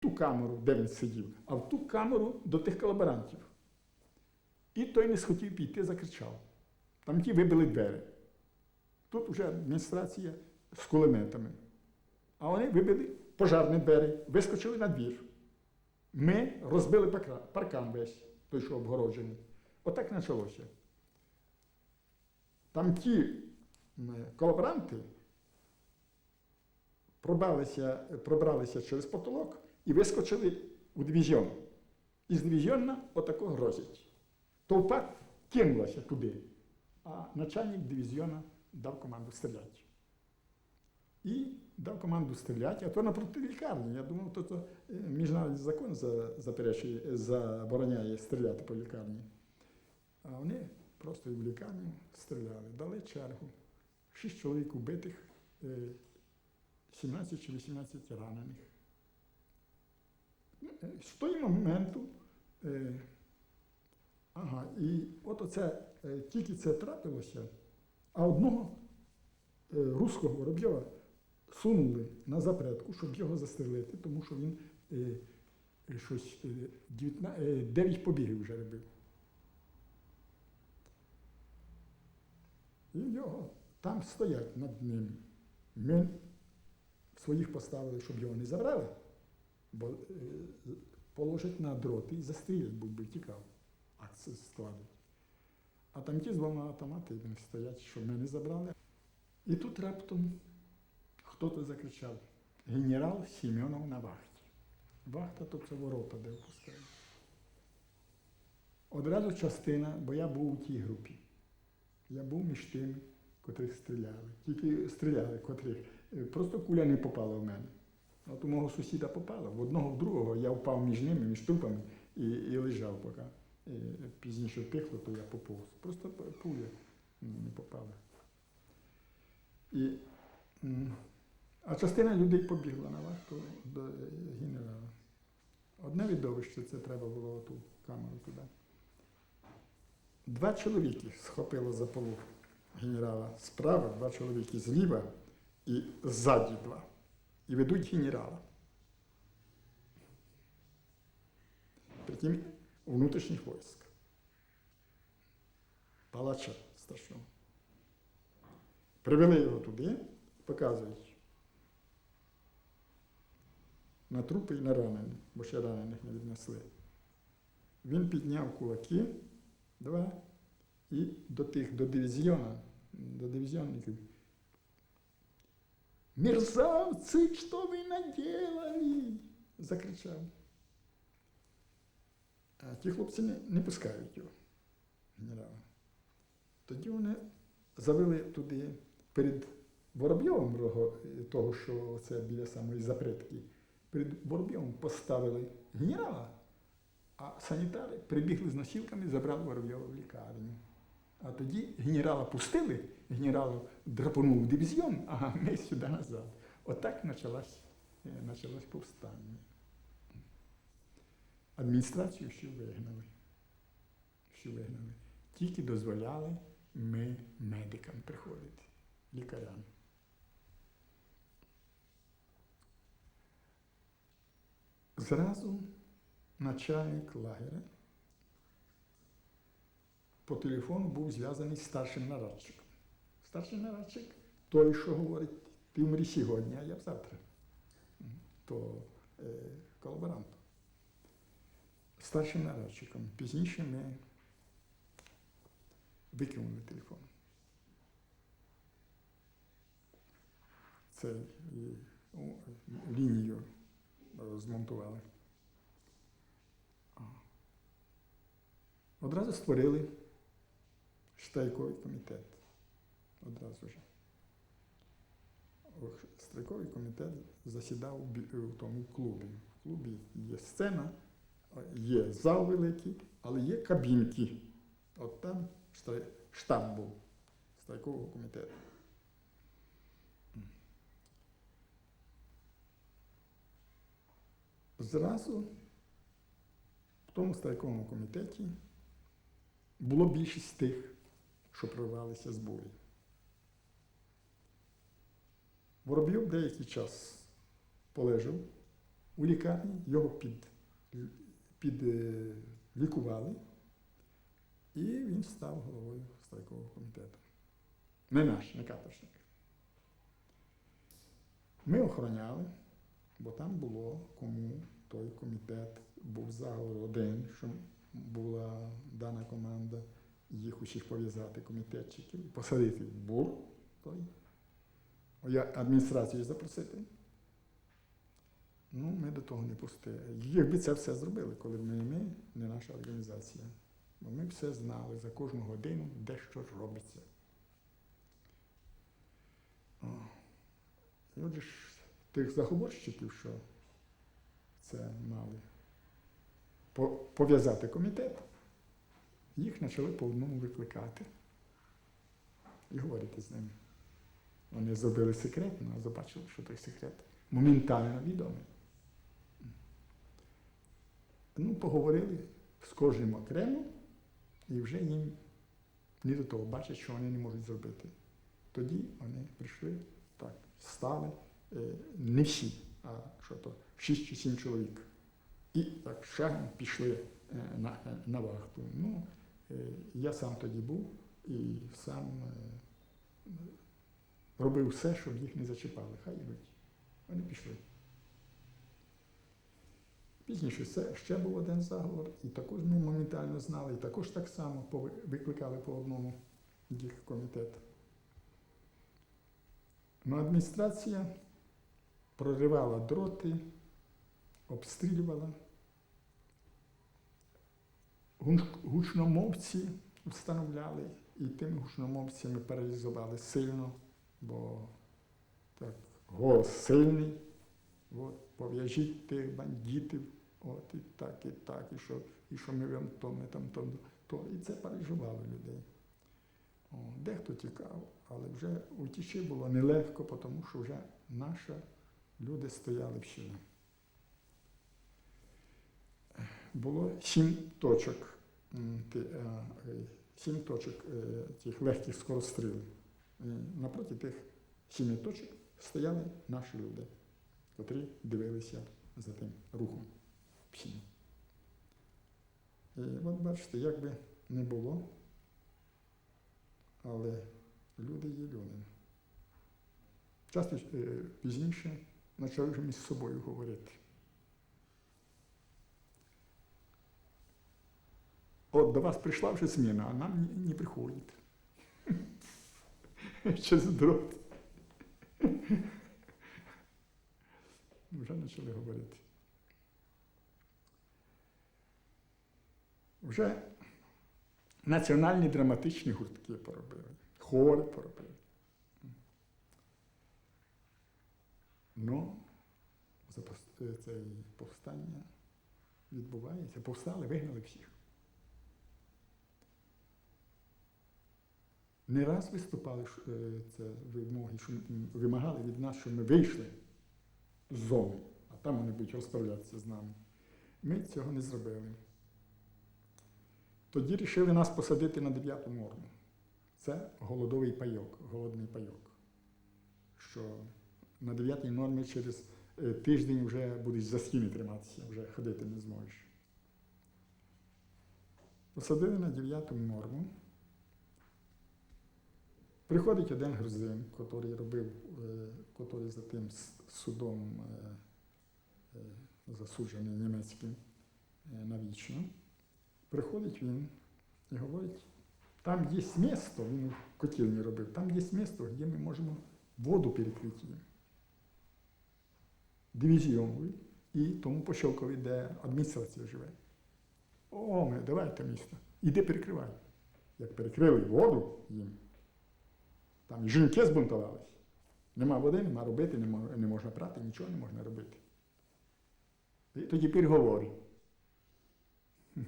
ту камеру, де він сидів, а в ту камеру до тих колаборантів. І той не схотів піти, закричав. Там ті вибили двері. Тут вже адміністрація з кулеметами. А вони вибили пожарні двері, вискочили на двір. Ми розбили паркан весь, той, що обгороджений. Отак почалося. Там ті колаборанти пробралися, пробралися через потолок і вискочили у дивізіон. Із дивізіона отако грозять. Товпа кинулася туди, а начальник дивізіона дав команду стріляти. І дав команду стріляти, а то напроти лікарні. Я думав, то, то е, міжнародний закон заперечує, забороняє стріляти по лікарні. А вони просто в лікарню стріляли, дали чергу. Шість чоловік убитих, е, 17 чи 18 ранених. Е, З того моменту, е, ага, і от оце, е, тільки це трапилося, а одного е, руського воробйова сунули на запретку, щоб його застрелити, тому що він е, щось е, 19, е, 9 побігів вже робив. І його там стоять над ним. Ми своїх поставили, щоб його не забрали, бо е, положать на дроти і застрілять, був би тікав, а це складуть. А там ті з двома автоматами стоять, щоб ми не забрали. І тут раптом хто-то закричав: генерал Сім'онов на вахті. Вахта то це ворота, де впускають. Одразу частина, бо я був у тій групі. Я був між тими, котрих стріляли. Тільки стріляли, котрих. е, Просто куля не попала в мене. От у мого сусіда попала. В одного, в другого я впав між ними, між трупами і, і лежав поки. І пізніше пихло, то я поповз. Просто пуля не попала. І, а частина людей побігла на вахту до е, генерала. Одне відовище це треба було ту камеру туди. Два чоловіки схопило за полу генерала справа, два чоловіки зліва і ззаді два. І ведуть генерала. Притім внутрішніх військ. Палача страшного. Привели його туди, показують. На трупи і на ранених, бо ще ранених не віднесли. Він підняв кулаки, два, і до тих, до дивізіона, до дивізіонників. Мерзавці, що ви наделали? закричав. А ті хлопці не, не пускають його, генерала. Тоді вони завели туди перед Воробйовим того, що це біля самої запретки. Перед Воробйовим поставили генерала, а санітари прибігли з носілками, і забрали Воробйова в лікарню. А тоді генерала пустили, генерал драпанув в дивізіон, а ми сюди назад. Отак е, почалось повстання. Адміністрацію ще вигнали. Ще вигнали. Тільки дозволяли ми медикам приходити, лікарям. Зразу начальник лагеря по телефону був зв'язаний з старшим нарадчиком. Старший нарадчик той, що говорить, ти вмрі сьогодні, а я завтра. То е, колаборант. Старшим нарадчиком. Пізніше ми викинули телефон. Це і, лінію е, змонтували. Одразу створили штайковий комітет. Одразу ж. Ох, комітет засідав у тому клубі. В клубі є сцена, є зал великий, але є кабінки. От там штаб був страйкового комітету. Зразу в тому страйковому комітеті було більшість тих, що прорвалися з бою. Воробйов деякий час полежав у лікарні, його під, під е, і він став головою страйкового комітету. Не наш, не каторшник. Ми охороняли, бо там було кому той комітет був заговор один, що була дана команда їх усіх пов'язати, комітетчиків, посадити в бур той, адміністрацію запросити. Ну, ми до того не пустили. Якби це все зробили, коли б не ми, не наша організація. Бо ми все знали за кожну годину, де що робиться. О. І отже тих заговорщиків, що це мали пов'язати комітет, їх почали по одному викликати і говорити з ними. Вони зробили секретно, а побачили, що той секрет моментально відомий. Ну, поговорили з кожним окремо, і вже їм не до того бачать, що вони не можуть зробити. Тоді вони прийшли, так, стали, е, не всі, а що то, шість чи сім чоловік. І так шагом пішли е, на, на вахту. Ну, я сам тоді був і сам е, робив все, щоб їх не зачіпали. Хай йдуть. Вони пішли. Пізніше це ще був один заговор, і також ми моментально знали, і також так само викликали по одному їх комітет. Ну, адміністрація проривала дроти, обстрілювала. Гучномовці встановляли, і тими гучномовцями паралізували сильно, бо так, голос сильний. От, пов'яжіть тих бандитів, от і так, і так, і що, і що ми вам то, ми там то, то. І це паралізувало людей. О, дехто тікав, але вже утічі було нелегко, тому що вже наші люди стояли в щілі. Було сім точок, е, е, сім точок е, тих легких скорострілів. Напроти тих сіми точок стояли наші люди, котрі дивилися за тим рухом всім. І от бачите, як би не було, але люди є люди. Часто пізніше почали між собою говорити. От до вас прийшла вже зміна, а нам не, приходить. Через дрот. Вже почали говорити. Вже національні драматичні гуртки поробили, хори поробили. Ну, це повстання відбувається. Повстали, вигнали всіх. Не раз виступали е, це вимоги, що вимагали від нас, щоб ми вийшли з зони, а там вони будуть розправлятися з нами. Ми цього не зробили. Тоді рішили нас посадити на дев'яту норму. Це голодовий пайок, голодний пайок. Що на дев'ятій нормі через е, тиждень вже будеш за стіни триматися, вже ходити не зможеш. Посадили на дев'яту норму. Приходить один грузин, який робив, е, котрий за тим судом е, е, засуджений німецьким е, навічно. Приходить він і говорить, там є місто, він котельні робив, там є місто, де ми можемо воду перекрити. Дивізіоновий і тому пощелкові, де адміністрація живе. О, ми, давайте місто. Іди перекривай. Як перекрили воду їм, там жінки збунтувались. Нема води, нема робити, не можна прати, нічого не можна робити. І тоді переговори.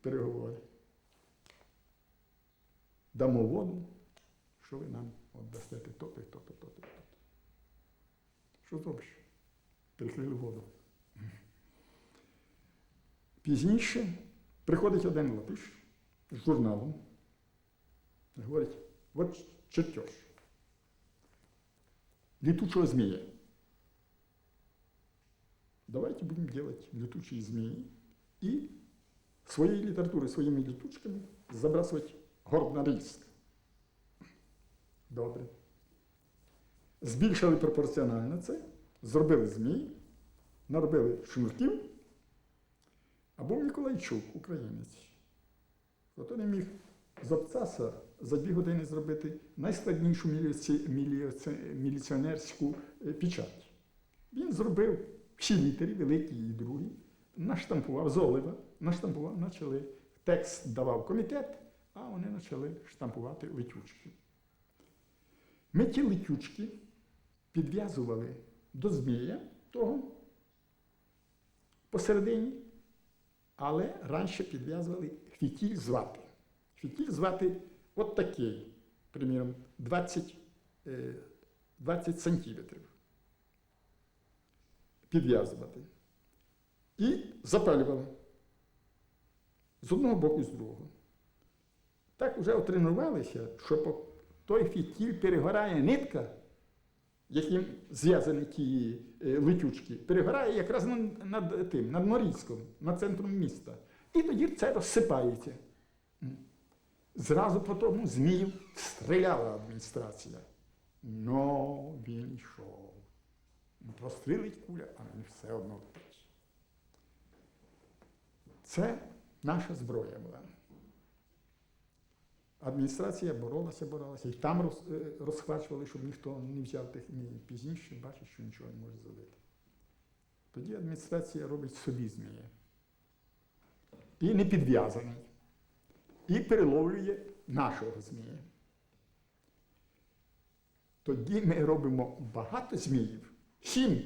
Переговори. Дамо воду, що ви нам от дасте то-то, то-то, то-то, то-то. Що зробиш? Перекрили воду. Пізніше приходить один латиш з журналом говорить, от чертеж. Літучого змія. давайте будем делать летучие змеи и своей литературой, своими летучками забрасывать город на Рильск. Добре. Збільшили пропорціонально це, зробили змій, наробили шнурків, а був Ніколайчук, українець. Він міг з абцаса за дві години зробити найскладнішу міліці... міліці- міліціонерську е, печать. Він зробив всі літери, великі і другі, наштампував з олива, наштампував, почали, текст давав комітет, а вони почали штампувати летючки. Ми ті летючки підв'язували до змія того посередині, але раніше підв'язували фітіль з вати. Фітіль з от такий, приміром, 20, е, 20 сантиметрів. Підв'язувати. І запалювали. З одного боку і з другого. Так вже отренувалися, що по той фітіль перегорає нитка, яким зв'язані ті е, летючки, перегорає якраз над, тим, над Норильськом, над центром міста. І тоді це розсипається. Зразу по тому змію стріляла адміністрація. Но він йшов. Ну, Прострілить куля, а мені все одно втече. Це наша зброя була. Адміністрація боролася, боролася, і там роз, е, розхвачували, щоб ніхто не взяв тих ні пізніше, бачить, що нічого не може зробити. Тоді адміністрація робить собі зміє. І не підв'язаний. І переловлює нашого змія. Тоді ми робимо багато зміїв, сім